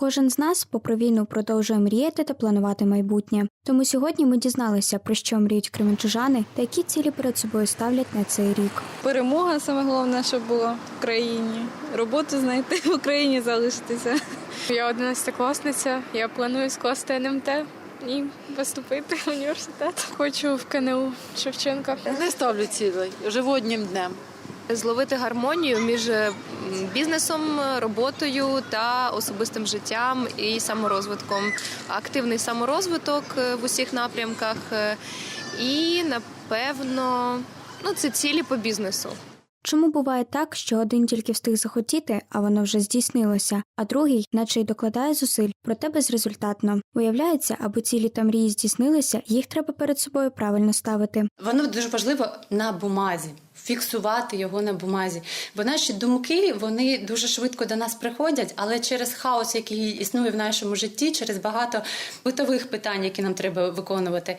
Кожен з нас, попри війну, продовжує мріяти та планувати майбутнє. Тому сьогодні ми дізналися, про що мріють кременчужани та які цілі перед собою ставлять на цей рік. Перемога саме головне, щоб була в країні. Роботу знайти в Україні залишитися. Я 11-класниця, я планую скласти НМТ і поступити в університет. Хочу в КНУ Шевченка. Не ставлю цілей, живу одним днем. Зловити гармонію між бізнесом, роботою та особистим життям і саморозвитком. Активний саморозвиток е, в усіх напрямках е, і, напевно, ну, це цілі по бізнесу. Чому буває так, що один тільки встиг захотіти, а воно вже здійснилося, а другий, наче й докладає зусиль, проте безрезультатно. Виявляється, аби цілі та мрії здійснилися, їх треба перед собою правильно ставити. Воно дуже важливо на бумазі. Фіксувати його на бумазі, бо наші думки вони дуже швидко до нас приходять, але через хаос, який існує в нашому житті, через багато битових питань, які нам треба виконувати,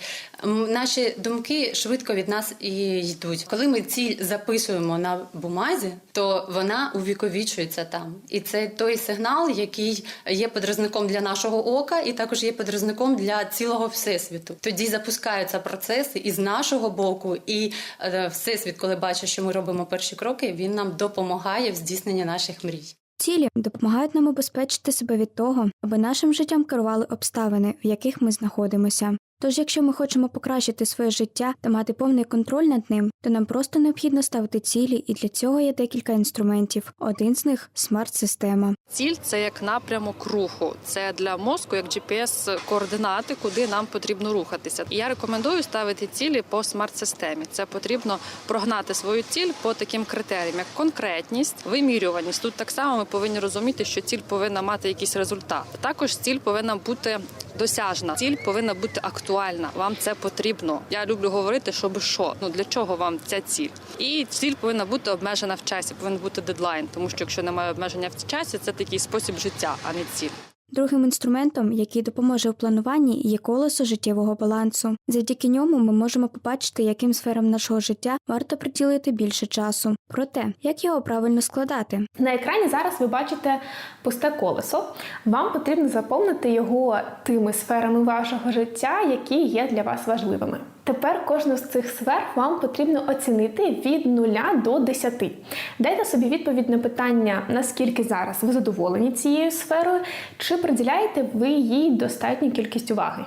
наші думки швидко від нас і йдуть. Коли ми ціль записуємо на бумазі, то вона увіковічується там, і це той сигнал, який є подразником для нашого ока, і також є подразником для цілого всесвіту. Тоді запускаються процеси і з нашого боку, і е, всесвіт, коли бачить, що ми робимо перші кроки, він нам допомагає в здійсненні наших мрій. Цілі допомагають нам убезпечити себе від того, аби нашим життям керували обставини, в яких ми знаходимося. Тож, якщо ми хочемо покращити своє життя та мати повний контроль над ним, то нам просто необхідно ставити цілі, і для цього є декілька інструментів. Один з них смарт-система. Ціль це як напрямок руху. Це для мозку як GPS-координати, куди нам потрібно рухатися. І я рекомендую ставити цілі по смарт-системі. Це потрібно прогнати свою ціль по таким критеріям, як конкретність, вимірюваність. Тут так само ми повинні розуміти, що ціль повинна мати якийсь результат. Також ціль повинна бути досяжна. Ціль повинна бути актуальна. Вам це потрібно. Я люблю говорити, щоб що. Ну для чого вам ця ціль? І ціль повинна бути обмежена в часі, повинен бути дедлайн, тому що якщо немає обмеження в часі, це такий спосіб життя, а не ціль. Другим інструментом, який допоможе у плануванні, є колесо життєвого балансу. Завдяки ньому ми можемо побачити, яким сферам нашого життя варто приділити більше часу. Проте, як його правильно складати. На екрані зараз ви бачите пусте колесо. Вам потрібно заповнити його тими сферами вашого життя, які є для вас важливими. Тепер кожну з цих сфер вам потрібно оцінити від 0 до 10. Дайте собі відповідь на питання, наскільки зараз ви задоволені цією сферою, чи приділяєте ви їй достатню кількість уваги.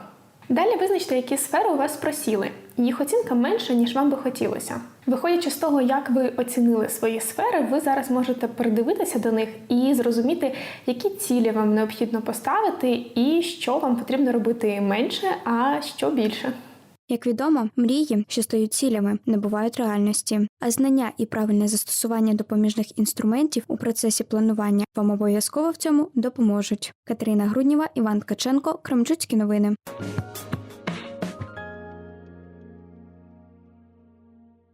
Далі визначте, які сфери у вас просіли. Їх оцінка менша, ніж вам би хотілося. Виходячи з того, як ви оцінили свої сфери, ви зараз можете придивитися до них і зрозуміти, які цілі вам необхідно поставити, і що вам потрібно робити менше, а що більше. Як відомо, мрії, що стають цілями, не бувають реальності, а знання і правильне застосування допоміжних інструментів у процесі планування вам обов'язково в цьому допоможуть. Катерина Грудніва, Іван Ткаченко, Кремчуцькі новини.